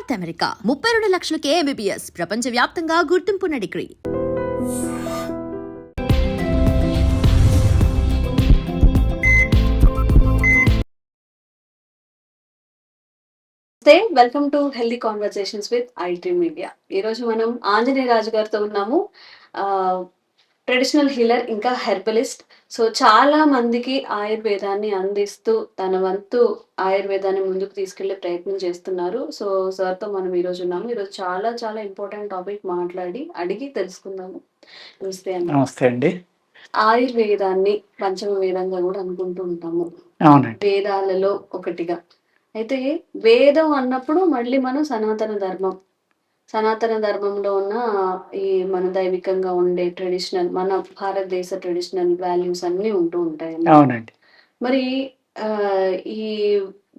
North America ముప్పై రెండు లక్షలకే MBBS ప్రపంచ వ్యాప్తంగా గుర్తింపున్న డిగ్రీ. నమస్తే welcome to healthy conversations with IT media ఈరోజు మనం ఆంజనేయ రాజు గారితో ఉన్నాము. ట్రెడిషనల్ హీలర్ ఇంకా హెర్బలిస్ట్ సో చాలా మందికి ఆయుర్వేదాన్ని అందిస్తూ తన వంతు ఆయుర్వేదాన్ని ముందుకు తీసుకెళ్ళే ప్రయత్నం చేస్తున్నారు. సో సార్తో మనం ఈరోజు ఉన్నాము. ఈరోజు చాలా చాలా ఇంపార్టెంట్ టాపిక్ మాట్లాడి అడిగి తెలుసుకుందాము. నమస్తే అండి. నమస్తే అండి. ఆయుర్వేదాన్ని పంచమ వేదంగా కూడా అనుకుంటూ ఉంటాము. వేదాలలో ఒకటిగా. అయితే వేదం అన్నప్పుడు మళ్ళీ మనం సనాతన ధర్మం. సనాతన ధర్మంలో ఉన్న ఈ మన దైవికంగా ఉండే ట్రెడిషనల్ మన భారతదేశ ట్రెడిషనల్ వాల్యూస్ అన్నీ ఉంటూ ఉంటాయి అవునండి. మరి ఆ, ఈ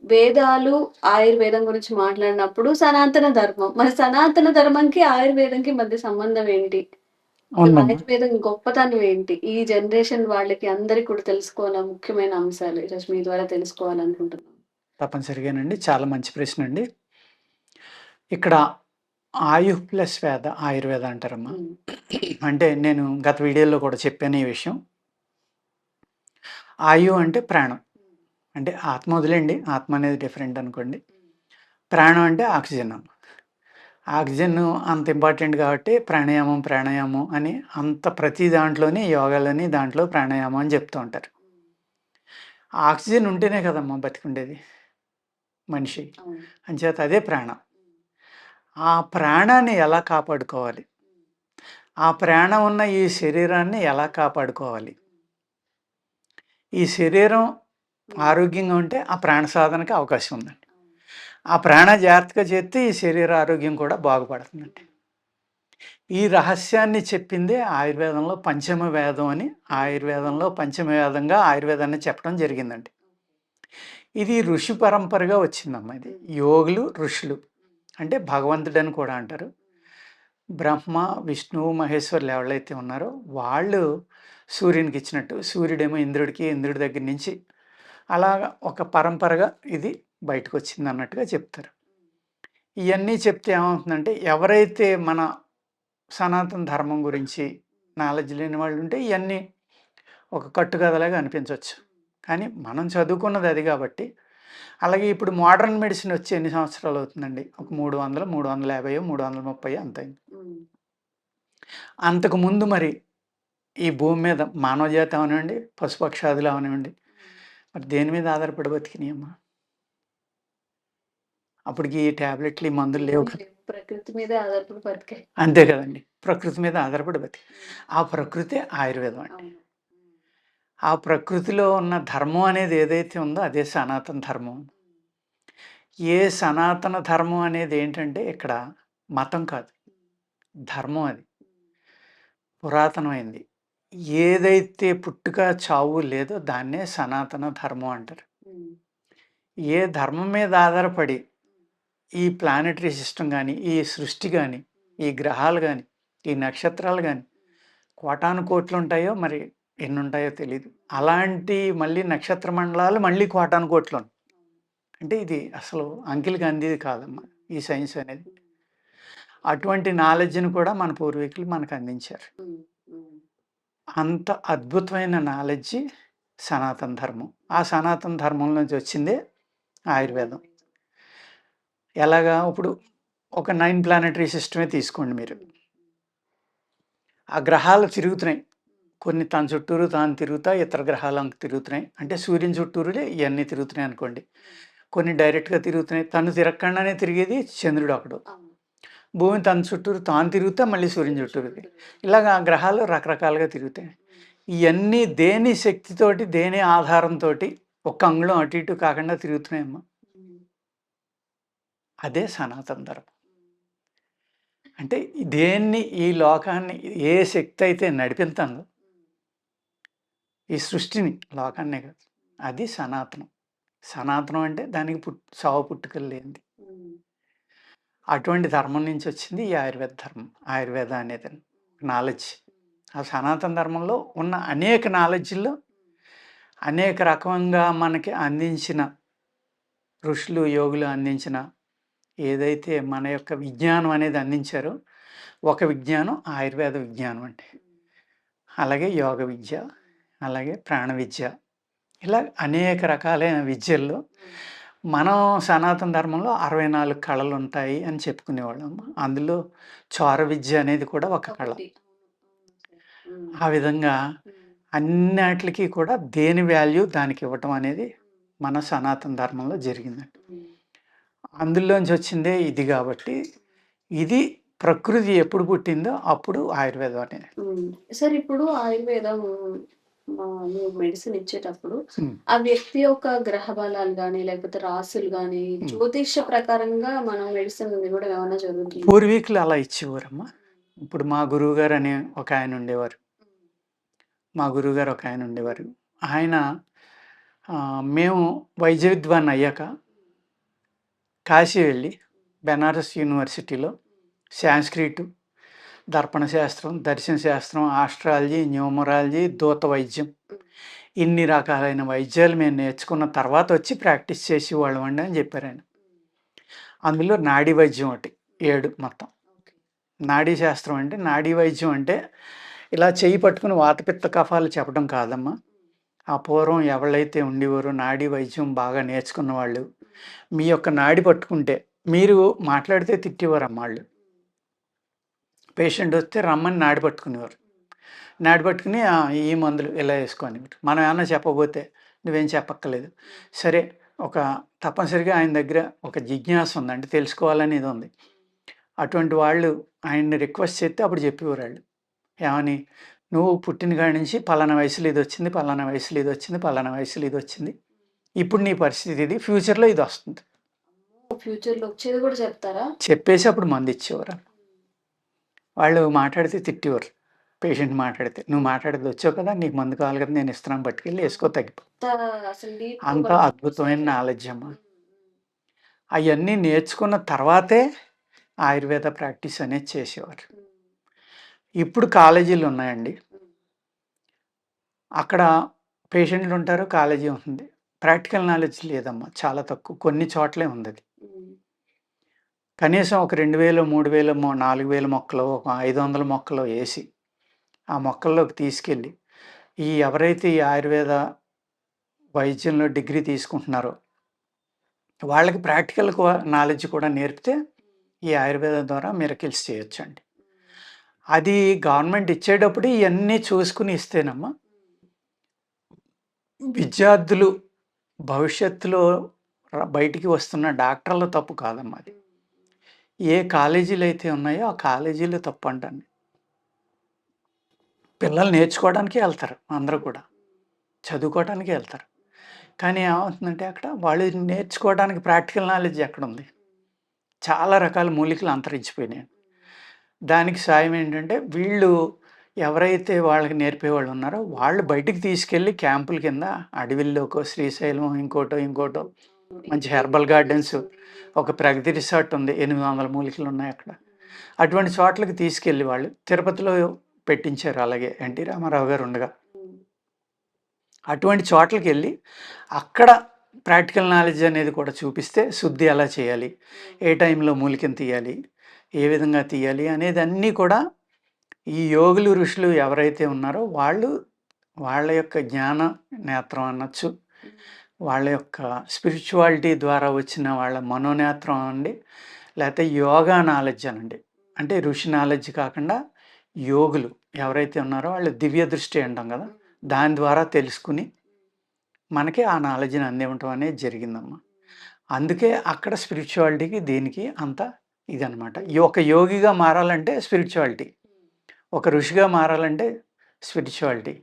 వేదాలు ఆయుర్వేదం గురించి మాట్లాడినప్పుడు సనాతన ధర్మం మరి సనాతన ధర్మంకి ఆయుర్వేదంకి మధ్య సంబంధం ఏంటి? ఆయుర్వేదం గొప్పతనం ఏంటి? ఈ జనరేషన్ వాళ్ళకి అందరికి కూడా తెలుసుకోవాల? ముఖ్యమైన అంశాలు ఈరోజు మీ ద్వారా తెలుసుకోవాలనుకుంటున్నాం తప్పనిసరిగానండి. చాలా మంచి ప్రశ్న అండి. ఇక్కడ ఆయు ప్లస్ వేద ఆయుర్వేద అంటారమ్మా. అంటే నేను గత వీడియోలో కూడా చెప్పాను ఈ విషయం. ఆయు అంటే ప్రాణం. అంటే ఆత్మ వదిలేండి ఆత్మ అనేది డిఫరెంట్ అనుకోండి. ప్రాణం అంటే ఆక్సిజన్. అమ్మ ఆక్సిజన్ అంత ఇంపార్టెంట్ కాబట్టి ప్రాణాయామం ప్రాణాయామం అని అంత ప్రతి దాంట్లోని యోగాలని దాంట్లో ప్రాణాయామం అని చెప్తూ ఉంటారు. ఆక్సిజన్ ఉంటేనే కదమ్మా బతికుండేది మనిషి. అంచేత అదే ప్రాణం. ఆ ప్రాణాన్ని ఎలా కాపాడుకోవాలి? ఆ ప్రాణం ఉన్న ఈ శరీరాన్ని ఎలా కాపాడుకోవాలి? ఈ శరీరం ఆరోగ్యంగా ఉంటే ఆ ప్రాణ సాధనకి అవకాశం ఉందండి. ఆ ప్రాణ జాగ్రత్తగా చేస్తే ఈ శరీర ఆరోగ్యం కూడా బాగుపడుతుందండి. ఈ రహస్యాన్ని చెప్పిందే ఆయుర్వేదంలో పంచమ వేదం అని ఆయుర్వేదంలో పంచమ వేదంగా ఆయుర్వేదాన్ని చెప్పడం జరిగిందండి. ఇది ఋషి పరంపరగా వచ్చిందమ్మా ఇది. యోగులు ఋషులు. అంటే భగవంతుడు అని కూడా అంటారు. బ్రహ్మ విష్ణువు మహేశ్వరులు ఎవరైతే ఉన్నారో వాళ్ళు సూర్యునికి ఇచ్చినట్టు సూర్యుడేమో ఇంద్రుడికి ఇంద్రుడి దగ్గర నుంచి అలాగా ఒక పరంపరగా ఇది బయటకు వచ్చింది అన్నట్టుగా చెప్తారు. ఇవన్నీ చెప్తే ఏమవుతుందంటే ఎవరైతే మన సనాతన ధర్మం గురించి నాలెడ్జ్ లేని వాళ్ళు ఉంటే ఇవన్నీ ఒక కట్టుకథలాగా అనిపించవచ్చు. కానీ మనం చదువుకున్నది అది కాబట్టి అలాగే ఇప్పుడు మోడర్న్ మెడిసిన్ వచ్చి ఎన్ని సంవత్సరాలు అవుతుందండి? ఒక మూడు వందలు మూడు వందల యాభై మూడు వందల ముప్పై అంత అయింది. ఉమ్, అంతకు ముందు మరి ఈ భూమి మీద మానవజాతి అవనివ్వండి పశుపక్షాదులు అవనివ్వండి మరి దేని మీద ఆధారపడి బతికినాయమ్మా? అప్పటికి ఈ ట్యాబ్లెట్లు ఈ మందులు లేవు కదా. ప్రకృతి మీదే ఆధారపడి బతికాయి. అంతే కదండి. ప్రకృతి మీద ఆధారపడి బతికి ఆ ప్రకృతి ఆయుర్వేదం అండి. ఆ ప్రకృతిలో ఉన్న ధర్మం అనేది ఏదైతే ఉందో అదే సనాతన ధర్మం. ఏ సనాతన ధర్మం అనేది ఏంటంటే ఇక్కడ మతం కాదు ధర్మం అది. పురాతనమైంది. ఏదైతే పుట్టుక చావు లేదో దాన్నే సనాతన ధర్మం అంటారు. ఏ ధర్మం మీద ఆధారపడి ఈ ప్లానెటరీ సిస్టమ్ కానీ ఈ సృష్టి కానీ ఈ గ్రహాలు కానీ ఈ నక్షత్రాలు కానీ కోటాను కోట్లు ఉంటాయో మరి ఎన్ని ఉంటాయో తెలియదు అలాంటి మళ్ళీ నక్షత్ర మండలాలు మళ్ళీ కోటాను కోట్లు ఉన్నాయి. అంటే ఇది అసలు అంకిలికి అందేది కాదమ్మా ఈ సైన్స్ అనేది. అటువంటి నాలెడ్జ్ని కూడా మన పూర్వీకులు మనకు అందించారు. అంత అద్భుతమైన నాలెడ్జి సనాతన ధర్మం. ఆ సనాతన ధర్మం నుంచి వచ్చిందే ఆయుర్వేదం. ఎలాగా ఇప్పుడు ఒక నైన్ ప్లానటరీ సిస్టమే తీసుకోండి మీరు. ఆ గ్రహాలు తిరుగుతున్నాయి. కొన్ని తన చుట్టూరు తాను తిరుగుతా ఇతర గ్రహాలు తిరుగుతున్నాయి. అంటే సూర్యుని చుట్టూరులే ఇవన్నీ తిరుగుతున్నాయి అనుకోండి. కొన్ని డైరెక్ట్గా తిరుగుతున్నాయి. తను తిరగకుండానే తిరిగేది చంద్రుడు ఒకడు. భూమి తన చుట్టూరు తాను తిరుగుతా మళ్ళీ సూర్యుని చుట్టూరు ఇలాగ ఆ గ్రహాలు రకరకాలుగా తిరుగుతాయి. ఇవన్నీ దేని శక్తితోటి దేని ఆధారంతో ఒక్క అంగుళం అటు ఇటు కాకుండా తిరుగుతున్నాయమ్మా. అదే సనాతన ధర్మం. అంటే దేన్ని ఈ లోకాన్ని ఏ శక్తి అయితే నడిపిస్తుందో ఈ సృష్టిని లోకాన్నే కాదు. అది సనాతనం. సనాతనం అంటే దానికి పుట్ సావు పుట్టుకలు లేనిది. అటువంటి ధర్మం నుంచి వచ్చింది ఈ ఆయుర్వేద ధర్మం. ఆయుర్వేద అనేది నాలెడ్జ్. ఆ సనాతన ధర్మంలో ఉన్న అనేక నాలెడ్జ్లో అనేక రకంగా మనకి అందించిన ఋషులు యోగులు అందించిన ఏదైతే మన యొక్క విజ్ఞానం అనేది అందించారో ఒక విజ్ఞానం ఆయుర్వేద విజ్ఞానం అండి. అలాగే యోగ విద్య అలాగే ప్రాణ విద్య. ఇలా అనేక రకాలైన విద్యల్లో మనం సనాతన ధర్మంలో అరవై నాలుగు కళలు ఉంటాయి అని చెప్పుకునేవాళ్ళం. అందులో చోర విద్య అనేది కూడా ఒక కళ. ఆ విధంగా. అన్నిటికీ కూడా దేని వాల్యూ దానికి ఇవ్వటం అనేది మన సనాతన ధర్మంలో జరిగిందండి. అందులోంచి వచ్చిందే ఇది కాబట్టి ఇది ప్రకృతి ఎప్పుడు పుట్టిందో అప్పుడు ఆయుర్వేదం అనేది. సార్ ఇప్పుడు ఆయుర్వేదం మీరు మెడిసిన్ ఇచ్చేటప్పుడు. ఆ వ్యక్తి యొక్క గ్రహ బలాలు కానీ లేకపోతే రాసులు కానీ జ్యోతిష్య ప్రకారంగా మనం మెడిసిన్ కూడా ఏమైనా జరుగుతుంది? పూర్వీకులు అలా ఇచ్చేవారమ్మా. ఇప్పుడు మా గురువుగారు అనే ఒక ఆయన ఉండేవారు. మా గురువుగారు ఒక ఆయన ఉండేవారు. ఆయన మేము వైద్య విద్వాన్ అయ్యాక కాశీ వెళ్ళి బెనారస్ యూనివర్సిటీలో సాంస్క్రిట్ దర్పణ శాస్త్రం దర్శన శాస్త్రం ఆస్ట్రాలజీ న్యూమరాలజీ దూత వైద్యం. ఇన్ని రకాలైన వైద్యాలు మేము నేర్చుకున్న తర్వాత వచ్చి ప్రాక్టీస్ చేసేవాళ్ళం అండి అని చెప్పారు ఆయన. అందులో నాడీ వైద్యం ఒకటి ఏడు మొత్తం. నాడీ శాస్త్రం అంటే నాడీ వైద్యం అంటే ఇలా చెయ్యి పట్టుకుని వాతపిత్త కఫాలు చెప్పడం కాదమ్మా. ఆ పూర్వం ఎవళ్ళైతే ఉండేవారో నాడీ వైద్యం బాగా నేర్చుకున్న వాళ్ళు మీ యొక్క నాడి పట్టుకుంటే మీరు మాట్లాడితే తిట్టేవారు అమ్మాళ్ళు పేషెంట్ వస్తే రమ్మని నాడి పట్టుకునేవారు. నాడి పట్టుకుని "ఆ, ఈ మందులు ఇలా వేసుకొని మనం ఏమన్నా చెప్పబోతే నువ్వేం చెప్పక్కర్లేదు. సరే ఒక తప్పనిసరిగా ఆయన దగ్గర ఒక జిజ్ఞాస ఉందండి తెలుసుకోవాలనేది ఉంది. అటువంటి వాళ్ళు ఆయన్ని రిక్వెస్ట్ చేస్తే అప్పుడు చెప్పేవారు వాళ్ళు. ఏమని? నువ్వు పుట్టిన కాడి నుంచి పలానా వయసులో ఇది వచ్చింది పలానా వయసులో ఇది వచ్చింది పలానా వయసులో ఇది వచ్చింది. ఇప్పుడు నీ పరిస్థితి ఇది ఫ్యూచర్లో ఇది వస్తుంది. ఫ్యూచర్లో వచ్చేది కూడా చెప్తారా? చెప్పేసి అప్పుడు మందు ఇచ్చేవారు. వాళ్ళు మాట్లాడితే తిట్టేవారు. పేషెంట్ మాట్లాడితే నువ్వు మాట్లాడితే వచ్చావు కదా నీకు మందు కావాలి కదా నేను ఇస్తున్నాను పట్టుకెళ్ళి వేసుకో తగ్గిపో. అంత అద్భుతమైన నాలెడ్జ్ అమ్మ. అవన్నీ నేర్చుకున్న తర్వాతే ఆయుర్వేద ప్రాక్టీస్ అనేది చేసేవారు. ఇప్పుడు కాలేజీలు ఉన్నాయండి. అక్కడ పేషెంట్లు ఉంటారు కాలేజీ ఉంటుంది. ప్రాక్టికల్ నాలెడ్జ్ లేదమ్మా చాలా తక్కువ. కొన్ని చోట్లే ఉంది కనీసం ఒక రెండు వేలు మూడు వేలు నాలుగు వేల మొక్కలు ఒక ఐదు వందల మొక్కలు వేసి ఆ మొక్కల్లోకి తీసుకెళ్ళి ఈ ఎవరైతే ఈ ఆయుర్వేద వైద్యంలో డిగ్రీ తీసుకుంటున్నారో వాళ్ళకి ప్రాక్టికల్ నాలెడ్జ్ కూడా నేర్పితే ఈ ఆయుర్వేదం ద్వారా మిరకిల్స్ చేయొచ్చండి. అది గవర్నమెంట్ ఇచ్చేటప్పుడు ఇవన్నీ చూసుకుని ఇస్తేనమ్మా విద్యార్థులు భవిష్యత్తులో బయటికి వస్తున్న డాక్టర్ల తప్పు కాదమ్మా అది. ఏ కాలేజీలు అయితే ఉన్నాయో ఆ కాలేజీలు తప్పు అంటాను పిల్లలు నేర్చుకోవడానికి వెళ్తారు అందరూ కూడా. చదువుకోవడానికి వెళ్తారు. కానీ ఏమవుతుందంటే అక్కడ వాళ్ళు నేర్చుకోవడానికి ప్రాక్టికల్ నాలెడ్జ్ ఎక్కడ ఉంది చాలా రకాల మూలికలు అంతరించిపోయినాయి. దానికి సాయం ఏంటంటే వీళ్ళు ఎవరైతే వాళ్ళకి నేర్పేవాళ్ళు ఉన్నారో వాళ్ళు బయటికి తీసుకెళ్ళి క్యాంపుల కింద అడవిల్లోకో శ్రీశైలం ఇంకోటో ఇంకోటో మంచి హెర్బల్ గార్డెన్స్ ఒక ప్రగతి రిసార్ట్ ఉంది ఎనిమిది వందల మూలికలు ఉన్నాయి అక్కడ. అటువంటి చోట్లకి తీసుకెళ్ళి వాళ్ళు తిరుపతిలో పెట్టించారు అలాగే ఎన్టీ రామారావు గారు ఉండగా. అటువంటి చోట్లకి వెళ్ళి అక్కడ ప్రాక్టికల్ నాలెడ్జ్ అనేది కూడా చూపిస్తే శుద్ధి ఎలా చేయాలి ఏ టైంలో మూలికను తీయాలి ఏ విధంగా తీయాలి అనేది అన్నీ కూడా ఈ యోగులు ఋషులు ఎవరైతే ఉన్నారో వాళ్ళు వాళ్ళ యొక్క జ్ఞాన నేత్రం అనొచ్చు వాళ్ళ యొక్క స్పిరిచువాలిటీ ద్వారా వచ్చిన వాళ్ళ మనోనేత్రం అండి లేకపోతే యోగా నాలెడ్జ్ అనండి. అంటే ఋషి నాలెడ్జ్ కాకుండా యోగులు ఎవరైతే ఉన్నారో వాళ్ళు దివ్య దృష్టి అంటాం కదా దాని ద్వారా తెలుసుకుని మనకి ఆ నాలెడ్జ్ని అందివ్వటం అనేది జరిగిందమ్మా. అందుకే అక్కడ స్పిరిచువాలిటీకి దీనికి అంత ఇదనమాట ఈ ఒక యోగిగా మారాలంటే స్పిరిచువాలిటీ ఒక ఋషిగా మారాలంటే స్పిరిచువాలిటీ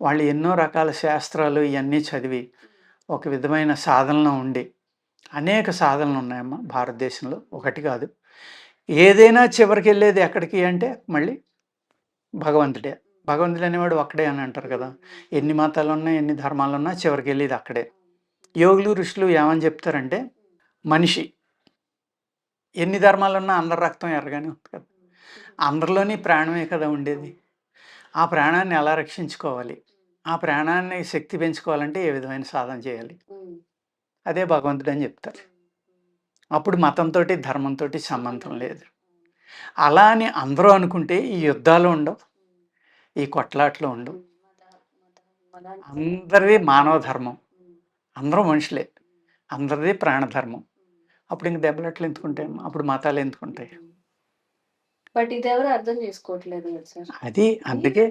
వాళ్ళు ఎన్నో రకాల శాస్త్రాలు ఇవన్నీ చదివి ఒక విధమైన సాధనలో ఉండి అనేక సాధనలు ఉన్నాయమ్మా భారతదేశంలో. ఒకటి కాదు. ఏదైనా చివరికి వెళ్ళేది ఎక్కడికి అంటే మళ్ళీ భగవంతుడే. భగవంతుడు అనేవాడు ఒక్కడే అని అంటారు కదా. ఎన్ని మతాలు ఉన్నా ఎన్ని ధర్మాలు ఉన్నా చివరికి వెళ్ళేది అక్కడే. యోగులు ఋషులు ఏమని చెప్తారంటే మనిషి. ఎన్ని ధర్మాలు ఉన్నా అందరి రక్తం ఎర్రగానే ఉంది కదా. అందరిలోని ప్రాణమే కదా ఉండేది. ఆ ప్రాణాన్ని ఎలా రక్షించుకోవాలి? ఆ ప్రాణాన్ని శక్తి పెంచుకోవాలంటే ఏ విధమైన సాధన చేయాలి? అదే భగవంతుడు అని చెప్తారు. అప్పుడు మతంతో ధర్మంతో సంబంధం లేదు. అలా అని అందరూ అనుకుంటే ఈ యుద్ధాలు ఉండవు ఈ కొట్లాట్లు ఉండవు. అందరిది మానవ ధర్మం. అందరూ మనుషులే. అందరిది ప్రాణధర్మం. అప్పుడు ఇంక దెబ్బలట్లు ఎందుకుంటాయి అప్పుడు మతాలు ఎందుకుంటాయి బట్ ఇది ఎవరు అర్థం చేసుకోవట్లేదు కదా సార్. అది అందుకే.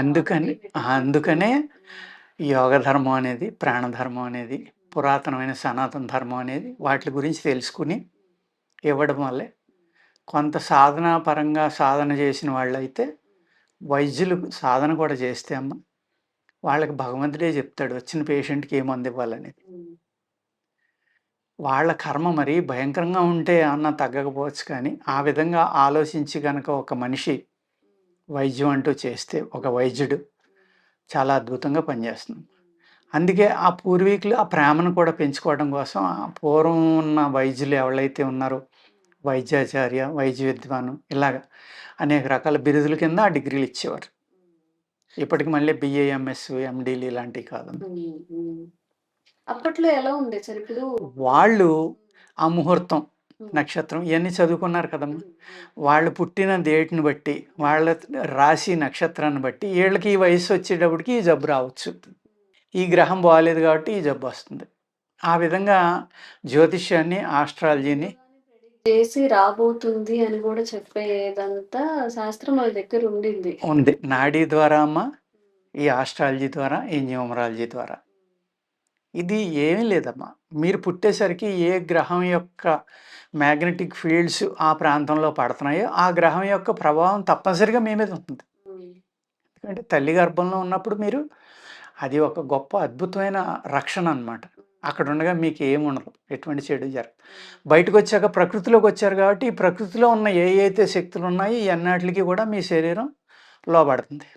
అందుకని అందుకనే యోగ ధర్మం అనేది ప్రాణధర్మం అనేది పురాతనమైన సనాతన ధర్మం అనేది వాటి గురించి తెలుసుకుని ఇవ్వడం వల్లే కొంత సాధన పరంగా సాధన చేసిన వాళ్ళైతే వైద్యులు సాధన కూడా చేస్తే అమ్మ వాళ్ళకి భగవంతుడే చెప్తాడు వచ్చిన పేషెంట్కి ఏ మందు ఇవ్వాలనేది. వాళ్ళ కర్మ మరి భయంకరంగా ఉంటే అన్న తగ్గకపోవచ్చు కానీ ఆ విధంగా ఆలోచించి కనుక ఒక మనిషి వైద్యం అంటూ చేస్తే ఒక వైద్యుడు చాలా అద్భుతంగా పనిచేస్తుంది అందుకే ఆ పూర్వీకులు ఆ ప్రేమను కూడా పెంచుకోవడం కోసం ఆ పూర్వం ఉన్న వైద్యులు ఎవరైతే ఉన్నారో వైద్యాచార్య వైద్య విద్వాను ఇలాగ అనేక రకాల బిరుదుల కింద ఆ డిగ్రీలు ఇచ్చేవారు. ఇప్పటికి మళ్ళీ బిఏఎంఎస్ ఎండీలు ఇలాంటివి కాదు అప్పట్లో ఎలా సార్ ఇప్పుడు? వాళ్ళు ఆ ముహూర్తం నక్షత్రం ఇవన్నీ చదువుకున్నారు కదమ్మా. వాళ్ళు పుట్టిన డేట్ని బట్టి వాళ్ళ రాశి నక్షత్రాన్ని బట్టి వీళ్ళకి ఈ వయసు వచ్చేటప్పటికి ఈ జబ్బు రావచ్చు. ఈ గ్రహం బాగాలేదు కాబట్టి ఈ జబ్బు వస్తుంది. ఆ విధంగా జ్యోతిష్యాన్ని ఆస్ట్రాలజీని చేసి రాబోతుంది అని కూడా చెప్పేదంతా శాస్త్రం వాళ్ళ దగ్గర ఉండింది. ఉంది. నాడీ ద్వారా అమ్మ ఈ ఆస్ట్రాలజీ ద్వారా ఈ న్యూమరాలజీ ద్వారా. ఇది ఏమీ లేదమ్మా. మీరు పుట్టేసరికి ఏ గ్రహం యొక్క మ్యాగ్నెటిక్ ఫీల్డ్స్ ఆ ప్రాంతంలో పడుతున్నాయో ఆ గ్రహం యొక్క ప్రభావం తప్పనిసరిగా మీ మీద ఉంటుంది. ఎందుకంటే తల్లి గర్భంలో ఉన్నప్పుడు మీరు అది ఒక గొప్ప అద్భుతమైన రక్షణ అన్నమాట. అక్కడ ఉండగా మీకు ఏమి ఉండదు. ఎటువంటి చెడు జరగదు. బయటకు వచ్చాక ప్రకృతిలోకి వచ్చారు కాబట్టి ఈ ప్రకృతిలో ఉన్న ఏ అయితే శక్తులు ఉన్నాయో ఈ అన్నిటికి కూడా మీ శరీరం లోబడుతుంది.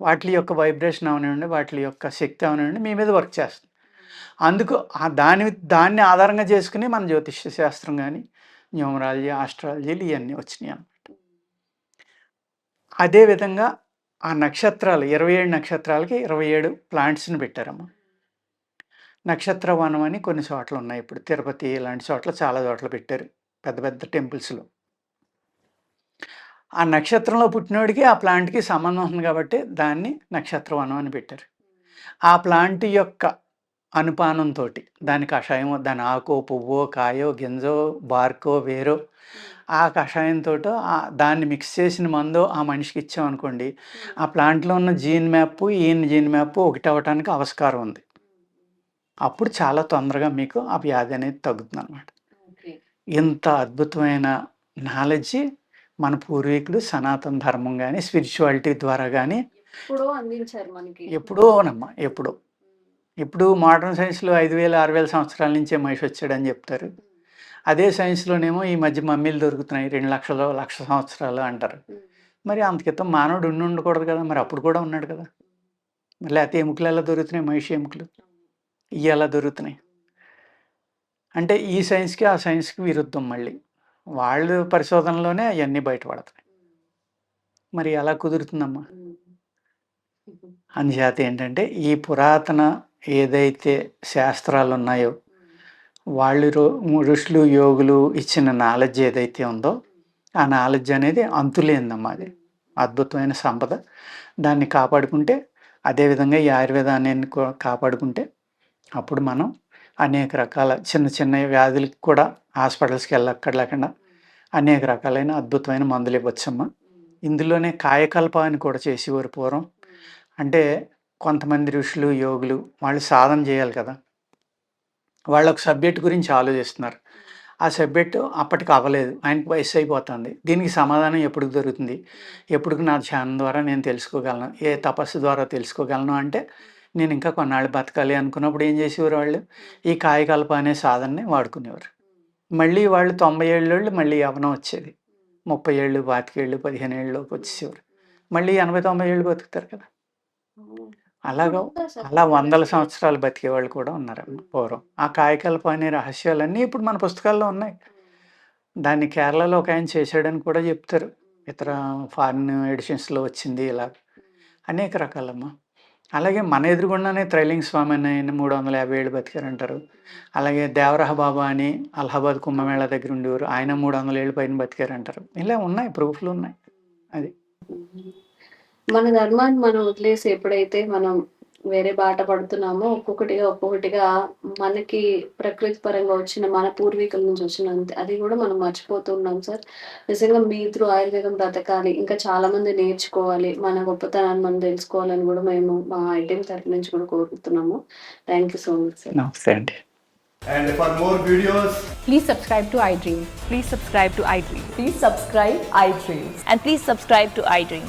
వాటి యొక్క వైబ్రేషన్ అవనివ్వండి వాటి యొక్క శక్తి అవనివ్వండి మీ మీద వర్క్ చేస్తుంది. అందుకు ఆ దాని దాన్ని ఆధారంగా చేసుకుని మన జ్యోతిష్య శాస్త్రం కానీ న్యూమరాలజీ ఆస్ట్రాలజీలు ఇవన్నీ వచ్చినాయి అన్నమాట. అదేవిధంగా ఆ నక్షత్రాలు ఇరవై ఏడు నక్షత్రాలకి ఇరవై ఏడు ప్లాంట్స్ని పెట్టారమ్మా. నక్షత్ర వనం అని కొన్ని చోట్ల ఉన్నాయి ఇప్పుడు. తిరుపతి ఇలాంటి చోట్ల చాలా చోట్ల పెట్టారు. పెద్ద పెద్ద టెంపుల్స్లో ఆ నక్షత్రంలో పుట్టినోడికి ఆ ప్లాంట్కి సంబంధం ఉంది కాబట్టి దాన్ని నక్షత్ర వనం అని పెట్టారు. ఆ ప్లాంట్ యొక్క అనుపానంతో దాని కషాయం దాని ఆకో పువ్వో కాయో గింజో బార్కో వేరో ఆ కషాయంతో దాన్ని మిక్స్ చేసిన మందో ఆ మనిషికి ఇచ్చామనుకోండి ఆ ప్లాంట్లో ఉన్న జీన్ మ్యాప్ ఈయన జీన్ మ్యాప్ ఒకటి అవ్వటానికి ఆస్కారం ఉంది. అప్పుడు చాలా తొందరగా మీకు ఆ వ్యాధి అనేది తగ్గుతుంది అనమాట ఇంత అద్భుతమైన నాలెడ్జ్ మన పూర్వీకులు సనాతన ధర్మం కానీ స్పిరిచువాలిటీ ద్వారా కానీ ఎప్పుడో అందించారు మనకి. ఎప్పుడోనమ్మా ఎప్పుడో. ఇప్పుడు మోడర్న్ సైన్స్లో ఐదు వేల ఆరు వేల సంవత్సరాల నుంచే మనిషి వచ్చాడని చెప్తారు. అదే సైన్స్లోనేమో ఈ మధ్య మమ్మీలు దొరుకుతున్నాయి రెండు లక్షలు లక్ష సంవత్సరాలు అంటారు. మరి అంత క్రితం మానవుడు ఉండి ఉండకూడదు కదా మరి అప్పుడు కూడా ఉన్నాడు కదా. మరి లేకపోతే ఎముకలు ఎలా దొరుకుతున్నాయి మనిషి ఎముకలు? ఇవి ఎలా దొరుకుతున్నాయి? అంటే ఈ సైన్స్కి ఆ సైన్స్కి విరుద్ధం మళ్ళీ. వాళ్ళు పరిశోధనలోనే అవన్నీ బయటపడతాయి. మరి ఎలా కుదురుతుందమ్మా? అందుచేత ఏంటంటే ఈ పురాతన ఏదైతే శాస్త్రాలు ఉన్నాయో వాళ్ళు ఋషులు యోగులు ఇచ్చిన నాలెడ్జ్ ఏదైతే ఉందో ఆ నాలెడ్జ్ అనేది అంతులేందమ్మా అది అద్భుతమైన సంపద. దాన్ని కాపాడుకుంటే అదేవిధంగా ఈ ఆయుర్వేదాన్ని కాపాడుకుంటే అప్పుడు మనం అనేక రకాల చిన్న చిన్న వ్యాధులకి కూడా హాస్పిటల్స్కి వెళ్ళక్కర్లేకుండా అనేక రకాలైన అద్భుతమైన మందులు ఇవ్వచ్చమ్మా. ఇందులోనే కాయకల్ప అని కూడా చేసేవారు పూర్వం. అంటే కొంతమంది ఋషులు యోగులు వాళ్ళు సాధన చేయాలి కదా. వాళ్ళు ఒక సబ్జెక్ట్ గురించి ఆలోచిస్తున్నారు. ఆ సబ్జెక్ట్ అప్పటికి అవ్వలేదు. ఆయనకు వయసు అయిపోతుంది. దీనికి సమాధానం ఎప్పుడు దొరుకుతుంది? ఎప్పుడు నా ధ్యానం ద్వారా నేను తెలుసుకోగలను? ఏ తపస్సు ద్వారా తెలుసుకోగలను అంటే నేను ఇంకా కొన్నాళ్ళు బతకాలి అనుకున్నప్పుడు ఏం చేసేవారు వాళ్ళు? ఈ కాయకల్ప అనే సాధనని వాడుకునేవారు. మళ్ళీ వాళ్ళు తొంభై ఏళ్ళు మళ్ళీ యవనం వచ్చేది. ముప్పై ఏళ్ళు పాతికేళ్ళు పదిహేను ఏళ్ళలోకి వచ్చేవారు మళ్ళీ ఎనభై తొంభై ఏళ్ళు బతుకుతారు కదా. అలాగా? అలా వందల సంవత్సరాలు బతికే వాళ్ళు కూడా ఉన్నారమ్మ పూర్వం. ఆ కాయకల్ప అనే రహస్యాలన్నీ ఇప్పుడు మన పుస్తకాల్లో ఉన్నాయి. దాన్ని కేరళలో ఒక ఆయన చేశాడని కూడా చెప్తారు. ఇతర ఫారిన్ ఎడిషన్స్లో వచ్చింది ఇలా. అనేక రకాలమ్మా. అలాగే మన ఎదురుగుండానే త్రైలింగ స్వామి అని ఆయన మూడు వందల యాభై ఏళ్ళు బతికారంటారు అలాగే దేవరహ బాబా అని అలహాబాద్ కుంభమేళా దగ్గర ఉండేవారు. ఆయన మూడు వందల ఏళ్ళు పైన బతికారంటారు. ఇలా ఉన్నాయి ప్రూఫ్లు ఉన్నాయి. అది. మన ధర్మాన్ని మనం వదిలేసి ఎప్పుడైతే మనం వేరే బాట పడుతున్నామో ఒక్కొక్కటిగా ఒక్కొక్కటిగా మనకి ప్రకృతి పరంగా వచ్చిన మన పూర్వీకుల నుంచి వచ్చిన అంతే- అది కూడా మనం మర్చిపోతున్నాం సార్ నిజంగా మీ త్రూ ఆయుర్వేదం బ్రతకాలి ఇంకా చాలా మంది నేర్చుకోవాలి మన గొప్పతనాన్ని మనం తెలుసుకోవాలని కూడా మేము మా ఐటెం తరఫు నుంచి కూడా కోరుతున్నాము thank you so much sir నమస్తే అండి And for more videos, Please subscribe to iDream. Please subscribe to iDream. Please subscribe iDream. And please subscribe to iDream.